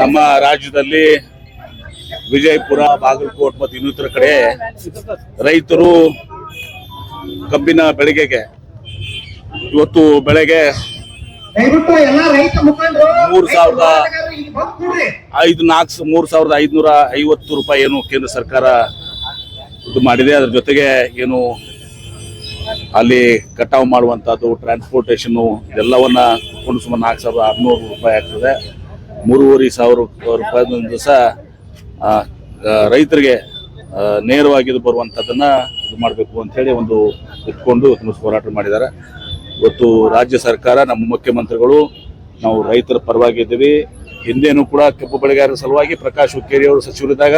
ನಮ್ಮ ರಾಜ್ಯದಲ್ಲಿ ವಿಜಯಪುರ ಬಾಗಲಕೋಟ್ ಮತ್ತು ಇನ್ನಿತರ ಕಡೆ ರೈತರು ಕಬ್ಬಿನ ಬೆಳೆಗೆಗೆ ಇವತ್ತು ಬೆಳೆಗೆ ಮೂರು ಸಾವಿರದ. ಐದು ನಾಲ್ಕು ಮೂರು ಸಾವಿರದ ಐದುನೂರ ಐವತ್ತು ರೂಪಾಯಿ ಏನು ಕೇಂದ್ರ ಸರ್ಕಾರ ಇದು ಮಾಡಿದೆ. ಅದ್ರ ಜೊತೆಗೆ ಏನು ಅಲ್ಲಿ ಕಟಾವು ಮಾಡುವಂಥದ್ದು ಟ್ರಾನ್ಸ್ಪೋರ್ಟೇಷನ್ ಇದೆಲ್ಲವನ್ನ ಕೊಂಡು ಸುಮಾರು ನಾಲ್ಕು ಸಾವಿರದ ಆರುನೂರು ರೂಪಾಯಿ ಆಗ್ತದೆ. ಮೂರುವರೆ ಸಾವಿರ ರೂಪಾಯಿ ದಿವಸ ರೈತರಿಗೆ ನೇರವಾಗಿ ಇದು ಬರುವಂಥದ್ದನ್ನು ಇದು ಮಾಡಬೇಕು ಅಂಥೇಳಿ ಒಂದು ಇಟ್ಕೊಂಡು ಹೋರಾಟ ಮಾಡಿದ್ದಾರೆ. ಇವತ್ತು ರಾಜ್ಯ ಸರ್ಕಾರ, ನಮ್ಮ ಮುಖ್ಯಮಂತ್ರಿಗಳು, ನಾವು ರೈತರ ಪರವಾಗಿ ಇದ್ದೀವಿ. ಹಿಂದೆನೂ ಕೂಡ ಕಪ್ಪು ಬೆಳೆಗಾರರ ಸಲುವಾಗಿ ಪ್ರಕಾಶ್ ಹುಕ್ಕೇರಿ ಅವರು ಸಚಿವರಿದ್ದಾಗ,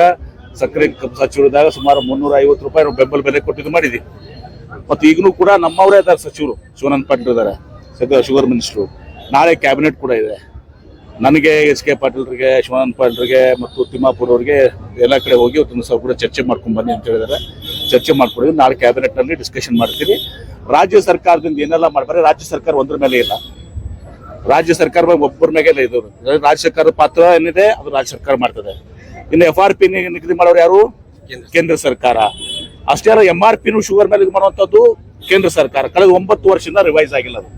ಸಕ್ಕರೆ ಕಬ್ಬು ಸಚಿವರಿದ್ದಾಗ ಸುಮಾರು ಮುನ್ನೂರ ಐವತ್ತು ರೂಪಾಯಿ ಬೆಂಬಲ ಬೆಲೆ ಕೊಟ್ಟಿದ್ದು ಮಾಡಿದ್ವಿ. ಮತ್ತು ಈಗಲೂ ಕೂಡ ನಮ್ಮವರೇ ಇದ್ದಾರೆ ಸಚಿವರು, ಶಿವಾನಂದ ಪಾಟೀಲ್ ಇದ್ದಾರೆ. Sugar minister. ನಾಳೆ ಕ್ಯಾಬಿನೆಟ್ ಕೂಡ ಇದೆ. ನನಗೆ ಎಸ್ ಕೆ ಪಾಟೀಲ್ರಿಗೆ ಶಿವಾನಂದ ಪಾಟೀಲ್ರಿಗೆ ಮತ್ತು ತಿಮ್ಮಾಪುರ್ ಅವರಿಗೆ ಎಲ್ಲ ಕಡೆ ಹೋಗಿ ಇವತ್ತು ಸ್ವಲ್ಪ ಕೂಡ ಚರ್ಚೆ ಮಾಡ್ಕೊಂಡು ಬನ್ನಿ ಅಂತ ಹೇಳಿದ್ದಾರೆ ಚರ್ಚೆ ಮಾಡ್ಕೊಂಡಿದ್ವಿ. ನಾಳೆ ಕ್ಯಾಬಿನೆಟ್ನಲ್ಲಿ ಡಿಸ್ಕಷನ್ ಮಾಡ್ತೀವಿ. ರಾಜ್ಯ ಸರ್ಕಾರದಿಂದ ಏನೆಲ್ಲ ಮಾಡ್ಬಾರೆ ರಾಜ್ಯ ಸರ್ಕಾರ ಒಂದ್ರ ಮೇಲೆ ಇಲ್ಲ. ರಾಜ್ಯ ಸರ್ಕಾರ ಒಬ್ಬರ ಮೇಲೆ ಇದು ರಾಜ್ಯ ಸರ್ಕಾರದ ಪಾತ್ರ ಏನಿದೆ? ಅದು ರಾಜ್ಯ ಸರ್ಕಾರ ಮಾಡ್ತದೆ. ಇನ್ನು ಎಫ್ ಆರ್ ಪಿ ನಿಗದಿ ಮಾಡೋರು ಯಾರು? ಕೇಂದ್ರ ಸರ್ಕಾರ. ಅಷ್ಟೇ ಅಲ್ಲ ಎಂ ಆರ್ ಪಿನೂ ಶುಗರ್ ಮೇಲೆ ಇದು ಮಾಡುವಂಥದ್ದು ಕೇಂದ್ರ ಸರ್ಕಾರ. ಕಳೆದ ಒಂಬತ್ತು ವರ್ಷದಿಂದ ರಿವೈಸ್ ಆಗಿಲ್ಲ ಅದು.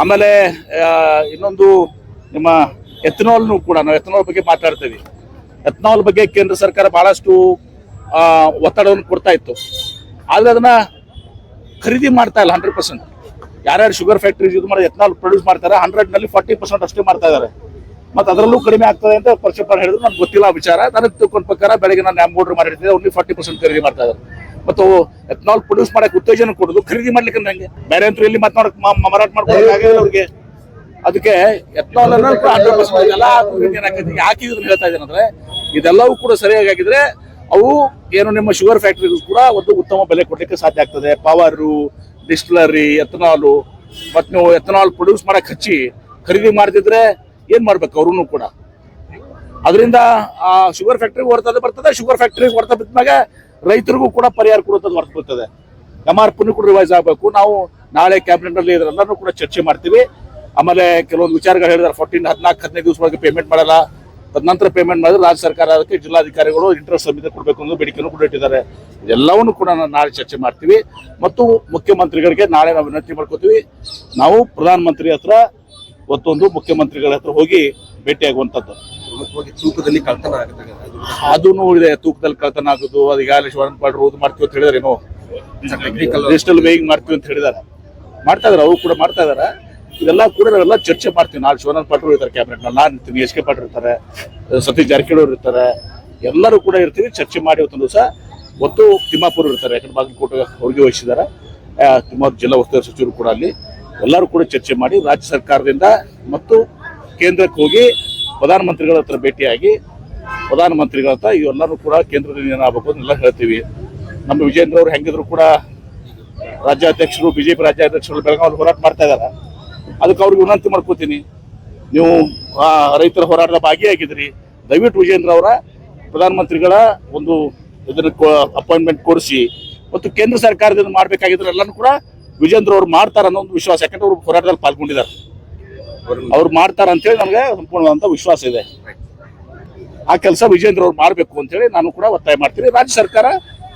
ಆಮೇಲೆ ಇನ್ನೊಂದು ನಿಮ್ಮ ಎಥನಾಲ್ನು ಕೂಡ ನಾವು ಎಥನಾಲ್ ಬಗ್ಗೆ ಮಾತಾಡ್ತೀವಿ. ಎಥನಾಲ್ ಬಗ್ಗೆ ಕೇಂದ್ರ ಸರ್ಕಾರ ಬಹಳಷ್ಟು ಒತ್ತಡವನ್ನು ಕೊಡ್ತಾ ಇತ್ತು. ಆದ್ರೆ ಅದನ್ನ ಖರೀದಿ ಮಾಡ್ತಾ ಇಲ್ಲ ಹಂಡ್ರೆಡ್ ಪರ್ಸೆಂಟ್ ಯಾರ್ಯಾರು ಶುಗರ್ ಫ್ಯಾಕ್ಟ್ರೀಸ್ ಇದು ಮಾಡಿ ಎಥನಾಲ್ ಪ್ರೊಡ್ಯೂಸ್ ಮಾಡ್ತಾರೆ ಹಂಡ್ರೆಡ್ನಲ್ಲಿ ಫಾರ್ಟಿ ಪರ್ಸೆಂಟ್ ಅಷ್ಟೇ ಮಾಡ್ತಾ ಇದ್ದಾರೆ. ಮತ್ತೆ ಅದರಲ್ಲೂ ಕಡಿಮೆ ಆಗ್ತದೆ ಅಂತ ಪರ್ಸೆಪ್ಟರ್ ಹೇಳಿದ್ರು, ನನ್ಗೆ ಗೊತ್ತಿಲ್ಲ ವಿಚಾರ. ನನಗೆ ತಿಳ್ಕೊಂಡ ಪ್ರಕಾರ ಬೆಳಗ್ಗೆ ನಾನು ಆರ್ಡರ್ ಮಾಡಿರ್ತಿದ್ದೆ ಓನ್ಲಿ ಫಾರ್ಟಿ ಪರ್ಸೆಂಟ್ ಖರೀದಿ ಮಾಡ್ತಾ ಇದ್ದಾರೆ. ಮತ್ತು ಎಥನಾಲ್ ಪ್ರೊಡ್ಯೂಸ್ ಮಾಡಕ್ಕೆ ಉತ್ತೇಜನ ಕೊಡೋದು, ಖರೀದಿ ಮಾಡ್ಲಿಕ್ಕೆ ನನಗೆ ಬೇರೆ ಅಂತೂ ಇಲ್ಲಿ ಮಾತನಾಡಕ್ ಮಾರಾಟ ಮಾಡ್ಕೊಳ್ಳೋದು ಅವ್ರಿಗೆ. ಅದಕ್ಕೆ ಪರ್ಸೆಂಟ್ ಎಲ್ಲ ಹಾಕಿದ್ರು ಹೇಳ್ತಾ ಇದ್ದೇನೆ ಅಂದ್ರೆ, ಇದೆಲ್ಲವೂ ಕೂಡ ಸರಿಯಾಗಿ ಆಗಿದ್ರೆ ಅವು ಏನು ನಿಮ್ಮ ಶುಗರ್ ಫ್ಯಾಕ್ಟರಿಗೂ ಕೂಡ ಒಂದು ಉತ್ತಮ ಬೆಲೆ ಕೊಡ್ಲಿಕ್ಕೆ ಸಾಧ್ಯ ಆಗ್ತದೆ. ಪವರು ಡಿಸ್ಟಿಲರಿ ಎಥನಾಲು ಮತ್ತು ನೀವು ಎಥನಾಲ್ ಪ್ರೊಡ್ಯೂಸ್ ಮಾಡಕ್ ಹಚ್ಚಿ ಖರೀದಿ ಮಾಡ್ತಿದ್ರೆ ಏನ್ ಮಾಡ್ಬೇಕು ಅವ್ರೂ ಕೂಡ? ಅದರಿಂದ ಆ ಶುಗರ್ ಫ್ಯಾಕ್ಟ್ರಿಗೆ ಹೊರತದ ಬರ್ತದೆ ಶುಗರ್ ಫ್ಯಾಕ್ಟ್ರಿಗೆ ಹೊರತ ಬಿದ್ದಾಗ ರೈತರಿಗೂ ಕೂಡ ಪರಿಹಾರ ಕೊಡುತ್ತದೆ ಹೊರತು ಬರ್ತದೆ. ಎಂ ಆರ್ ಪಿನೂ ಕೂಡ ರಿವೈಸ್ ಆಗಬೇಕು. ನಾವು ನಾಳೆ ಕ್ಯಾಬಿನೆಟ್ ಅಲ್ಲಿ ಇದರೆಲ್ಲರೂ ಕೂಡ ಚರ್ಚೆ ಮಾಡ್ತೀವಿ. ಆಮೇಲೆ ಕೆಲವೊಂದು ವಿಚಾರಗಳು ಹೇಳಿದಾರೆ ಫೋರ್ಟೀನ್ ಹದಿನಾಲ್ಕು ಹದಿನೈದು ದಿವಸ ಒಳಗೆ ಪೇಮೆಂಟ್ ಮಾಡಲ್ಲ. ತದನಂತರ ಪೇಮೆಂಟ್ ಮಾಡಿದ್ರೆ ರಾಜ್ಯ ಸರ್ಕಾರ ಅದಕ್ಕೆ ಜಿಲ್ಲಾಧಿಕಾರಿಗಳು ಇಂಟ್ರೆಸ್ಟ್ ಸಮಿತಿ ಕೊಡಬೇಕು ಅನ್ನೋ ಬೇಡಿಕೆಯನ್ನು ಕೂಡ ಇಟ್ಟಿದ್ದಾರೆ. ಎಲ್ಲವನ್ನು ಕೂಡ ನಾವು ನಾಳೆ ಚರ್ಚೆ ಮಾಡ್ತೀವಿ. ಮತ್ತು ಮುಖ್ಯಮಂತ್ರಿಗಳಿಗೆ ನಾಳೆ ನಾವು ವಿನಂತಿ ಮಾಡ್ಕೋತೀವಿ. ನಾವು ಪ್ರಧಾನಮಂತ್ರಿ ಹತ್ರ ಮತ್ತೊಂದು ಮುಖ್ಯಮಂತ್ರಿಗಳ ಹತ್ರ ಹೋಗಿ ಭೇಟಿಯಾಗುವಂಥದ್ದು. ತೂಕದಲ್ಲಿ ಕಳ್ತನ ಆಗುತ್ತೆ ಅದೂ ಇದೆ ತೂಕದಲ್ಲಿ ಕಳ್ತನ ಆಗೋದು ಅದು ಈಗಾಗಲೇ ಶಿವಣ್ಣ ಪಾಡ್ರು ಇದು ಮಾಡ್ತೀವಿ ಅಂತ ಹೇಳಿದಾರೆ ಡಿಜಿಟಲ್ ವೇಯಿಂಗ್ ಮಾಡ್ತೀವಿ ಅಂತ ಹೇಳಿದಾರೆ. ಮಾಡ್ತಾ ಇದಾರೆ ಅವರು ಕೂಡ ಮಾಡ್ತಾ ಇದಾರೆ. ಇದೆಲ್ಲ ಕೂಡ ನಾವೆಲ್ಲ ಚರ್ಚೆ ಮಾಡ್ತೀವಿ. ನಾಳೆ ಶಿವಾನಂದ ಪಾಟ್ರು ಇರ್ತಾರೆ ಕ್ಯಾಬಿನೆಟ್ನಲ್ಲಿ, ನಾನು ಇರ್ತೀನಿ ಎಸ್ ಕೆ ಪಾಟ್ರು ಇರ್ತಾರೆ, ಸತೀಶ್ ಜಾರಕಿಹೊಳಿ ಇರ್ತಾರೆ, ಎಲ್ಲರೂ ಕೂಡ ಇರ್ತೀವಿ, ಚರ್ಚೆ ಮಾಡಿ ಇವತ್ತೊಂದು ದಿವಸ. ಒತ್ತು ತಿಮ್ಮಾಪುರ ಇರ್ತಾರೆ, ಯಾಕಂದ್ರೆ ಬಾಗಲಕೋಟೆ ಅವ್ರಿಗೆ ವಹಿಸಿದ್ದಾರೆ. ತಿಮ್ಮಾಪುರ ಜಿಲ್ಲಾ ಉಸ್ತುವಾರಿ ಸಚಿವರು ಕೂಡ ಅಲ್ಲಿ. ಎಲ್ಲರೂ ಕೂಡ ಚರ್ಚೆ ಮಾಡಿ ರಾಜ್ಯ ಸರ್ಕಾರದಿಂದ ಮತ್ತು ಕೇಂದ್ರಕ್ಕೆ ಹೋಗಿ ಪ್ರಧಾನಮಂತ್ರಿಗಳ ಹತ್ರ ಭೇಟಿಯಾಗಿ ಪ್ರಧಾನಮಂತ್ರಿಗಳ ಹತ್ರ ಇವೆಲ್ಲರೂ ಕೂಡ ಕೇಂದ್ರದಿಂದ ಏನಾಗಬೇಕು ಎಲ್ಲ ಹೇಳ್ತೀವಿ. ನಮ್ಮ ವಿಜೇಂದ್ರ ಅವರು ಹೆಂಗಿದ್ರು ಕೂಡ ರಾಜ್ಯಾಧ್ಯಕ್ಷರು, ಬಿಜೆಪಿ ರಾಜ್ಯಾಧ್ಯಕ್ಷರು ಬೆಳಗಾವಿ ಹೋರಾಟ ಮಾಡ್ತಾ ಇದಾರೆ ಅದಕ್ಕೆ ಅವ್ರಿಗೆ ವಿನಂತಿ ಮಾಡ್ಕೋತೀನಿ. ನೀವು ರೈತರ ಹೋರಾಟದ ಭಾಗಿಯಾಗಿದ್ರಿ. ದಯವಿಟ್ಟು ವಿಜೇಂದ್ರ ಅವರ ಪ್ರಧಾನಮಂತ್ರಿಗಳ ಒಂದು ಇದನ್ನ ಅಪಾಯಿಂಟ್ಮೆಂಟ್ ಕೊಡಿಸಿ. ಮತ್ತು ಕೇಂದ್ರ ಸರ್ಕಾರದಿಂದ ಮಾಡಬೇಕಾಗಿದ್ರೆ ಎಲ್ಲಾನು ಕೂಡ ವಿಜೇಂದ್ರ ಅವರು ಮಾಡ್ತಾರ ಅನ್ನೋ ಒಂದು ವಿಶ್ವಾಸ. ಯಾಕಂದ್ರೆ ಅವರು ಹೋರಾಟದಲ್ಲಿ ಪಾಲ್ಗೊಂಡಿದ್ದಾರೆ. ಅವ್ರು ಮಾಡ್ತಾರ ಅಂತೇಳಿ ನನಗೆ ಸಂಪೂರ್ಣವಾದಂತ ವಿಶ್ವಾಸ ಇದೆ. ಆ ಕೆಲಸ ವಿಜೇಂದ್ರ ಅವ್ರು ಮಾಡಬೇಕು ಅಂತೇಳಿ ನಾನು ಕೂಡ ಒತ್ತಾಯ ಮಾಡ್ತೀನಿ. ರಾಜ್ಯ ಸರ್ಕಾರ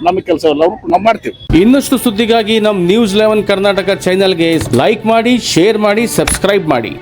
ನಮ್ಮ ಕೆಲಸ ನಾವು ಮಾಡ್ತೀವಿ. ಇನ್ನಷ್ಟು ಸುದ್ದಿಗಾಗಿ ನಮ್ಮ ನ್ಯೂಸ್ ಲೆವೆನ್ ಕರ್ನಾಟಕ ಚಾನೆಲ್ಗೆ ಲೈಕ್ ಮಾಡಿ ಶೇರ್ ಮಾಡಿ ಸಬ್ಸ್ಕ್ರೈಬ್ ಮಾಡಿ.